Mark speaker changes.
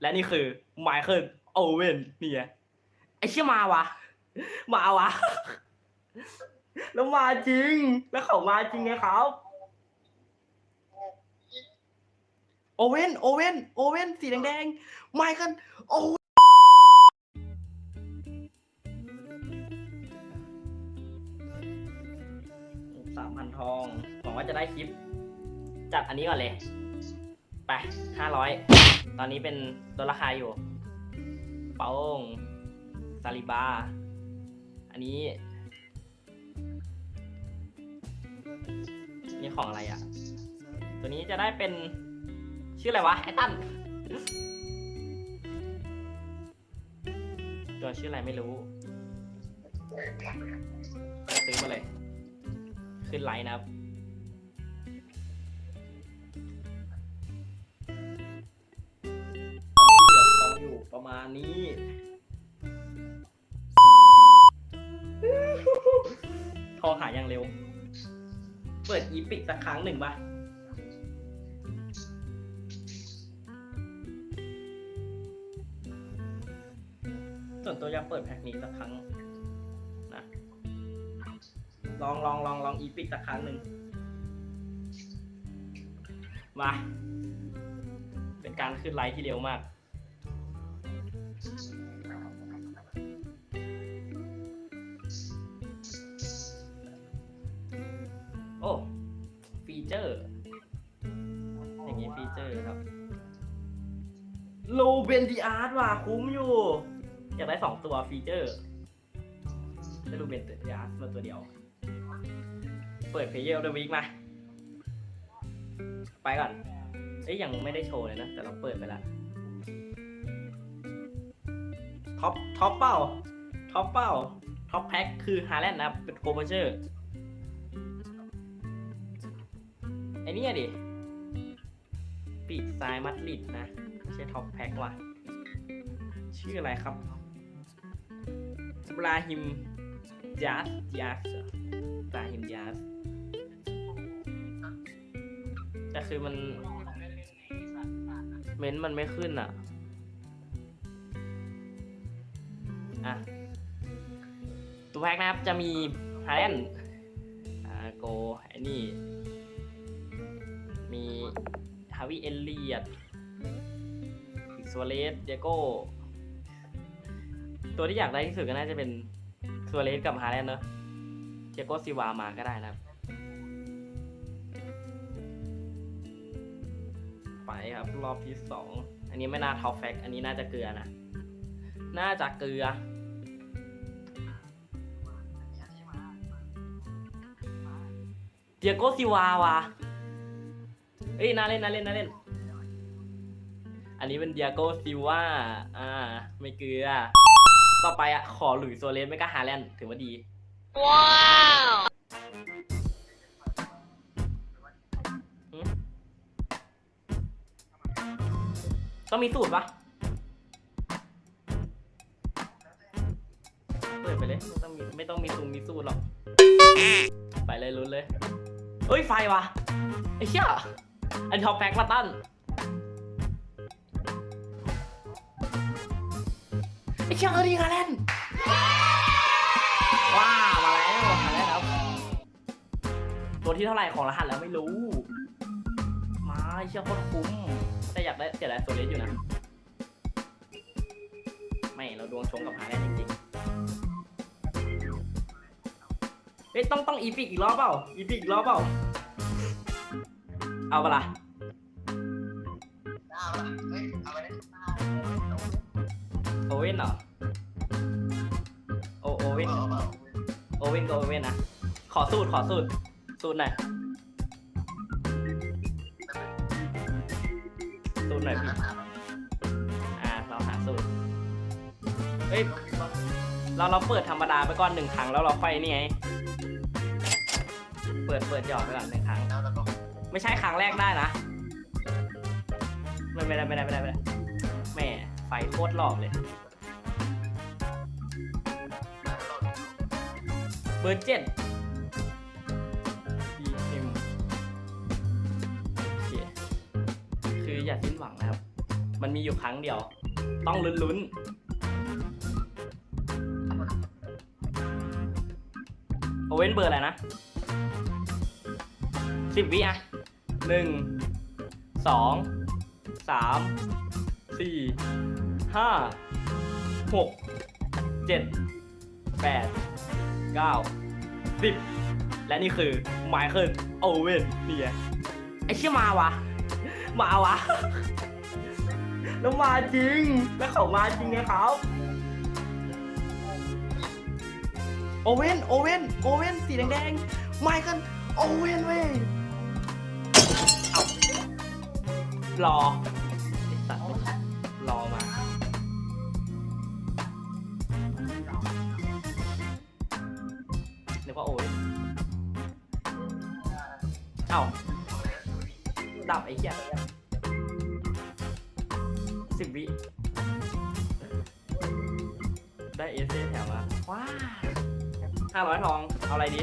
Speaker 1: และนี่คือไมเคิลโอเว่นนี่ไงไอ้เชี่ยมาวะ มาวะ แล้วมาจริง แล้วเขามาจริงไงครับ โอเว่นโอเว่นโอเว่นสีแดงๆไมเคิลโอสามพันทองหวังว่าจะได้คลิป จัดอันนี้ก่อนเลย ไปห้าร้อย ตอนนี้เป็นลดราคาอยู่ เปาองซาลิบา อันนี้ นี่ของอะไรอะ่ะ ตัวนี้จะได้เป็นชื่ออะไรวะ ไอ้ตั้นตัวชื่ออะไรไม่รู้ซื้อมาเลย ขึ้นไลน์นะครับ ประมาณนี้ ทอหาอย่างเร็ว เปิดอีพิกสักครั้งหนึ่งปะส่วนตัวอยากเปิดแพ็คนี้สักครั้งนะลองลองลองลองอีพิกสักครั้งหนึ่งมา เป็นการขึ้นไลฟ์ที่เร็วมาก เจอร์ อย่างนี้ฟีเจอร์ครับโลเบนดีอาร์ตว่ะคุ้มอยู่ อยากได้สองตัวฟีเจอร์ได้ลูเบนดีอาร์ตมาตัวเดียว เปิดเพย์เยอร์ด้วยวิกมา ไปก่อน เอ้ยยังไม่ได้โชว์เลยนะ แต่เราเปิดไปแล้วท็อปท็อปเป้าท็อปเป้าท็อปแพ็คคือฮาแลนด์นะครับเป็นโกลบอลเชอร์ ไอ้เนี่ยดิ ปีกซ้ายมัดลิดนะ ไม่ใช่ท็อปแพ็คว่ะ ชื่ออะไรครับบราฮิมจัสจัสบราฮิมจัสแต่คือมัน เม้นต์มันไม่ขึ้นอะ อะ ตัวแพ็กนะครับจะมีฮาแลนอ่าโกไอ้นี่ มีฮาวิเอลเลียดซัวเรสเดโก้ ตัวที่อยากได้ที่สุดก็น่าจะเป็นซัวเรสกับฮาแลนด์เนอะเดโก้ซิวามาก็ได้นะครับ ไปครับ รอบที่สอง อันนี้ไม่น่าท็อปแฟก อันนี้น่าจะเกลือนะ น่าจะเกลือเดียโก้ซิวาวะ เอ้ยน่าเล่นน่าเล่นน่าเล่น อันนี้เป็นเดียโก้ซิวาอ่า ไม่เกลือ ต่อไปอะ ขอหลุยส์โซเลสไม่ก็ฮาแลนด์ถือว่าดี
Speaker 2: ว้าว
Speaker 1: หืมต้องมีสูตรปะเปิดไปเลย ไม่ต้องมีไม่ต้องมีซูมมีสูตรหรอก ไปเลยลุ้นเลย เฮ้ย ไฟวะไอ้เหี้ย อันท็อปแพ็กมาตั้นไอ้เชี่ยเออดีฮาแลนด์ว้ามาแล้วมาแล้วครับ ตัวที่เท่าไหร่ของรหัสแล้วไม่รู้ มาไอ้เชี่ยโคตรคุ้ม แต่อยากได้เสียดายตัวเล็กอยู่นะ ไม่เราดวงชงกับหาแลนด์จริงๆเฮ้ยต้องต้องอีพิกอีกรอบเปล่า อีพิกอีกรอบเปล่า เอาปะล่ะ
Speaker 3: เอาละเฮ้ยเอาไปได้
Speaker 1: โอเว่นเหรอโอโอเว่น
Speaker 3: เอาเอา
Speaker 1: โอเว่นก็โอเว่นนะขอสูตรขอสูตรสูตรหน่อยสูตรหน่อยพี่อ่าเราหาสูตรเฮ้ยเราเราเปิดธรรมดาไปก่อนหนึ่งครั้งแล้วเราค่อยนี่ไงเปิดเปิดหยอดไปก่อนหนึ่งครั้ง ไม่ใช่ครั้งแรกได้นะไม่ไม่ได้ไม่ได้ไม่ได้ไม่ได้แหม่ไฟโคตรหลอกเลยเบอร์เจ็ดดีเอ็มโอเคคืออย่าสิ้นหวังนะครับ มันมีอยู่ครั้งเดียว ต้องลุ้นๆโอเว่นเบอร์อะไรนะสิบวิอะ หนึ่งสองสามสี่ห้าหกเจ็ดแปดเก้าสิบและนี่คือไมเคิลโอเว่นนี่ไงไอ้เชี่ยมาวะ มาวะ แล้วมาจริง แล้วเขามาจริงไงครับโอเว่นโอเว่นโอเว่นสีแดงๆไมเคิลโอเว่นเว้ย รอไอ้สัตว์ไม่ใช่รอมา นึกว่าโอ้ยเอ้าดับไอ้เหี้ยสิบวิ ได้เอเซแถมมาว้าห้าร้อยทอง เอาอะไรดี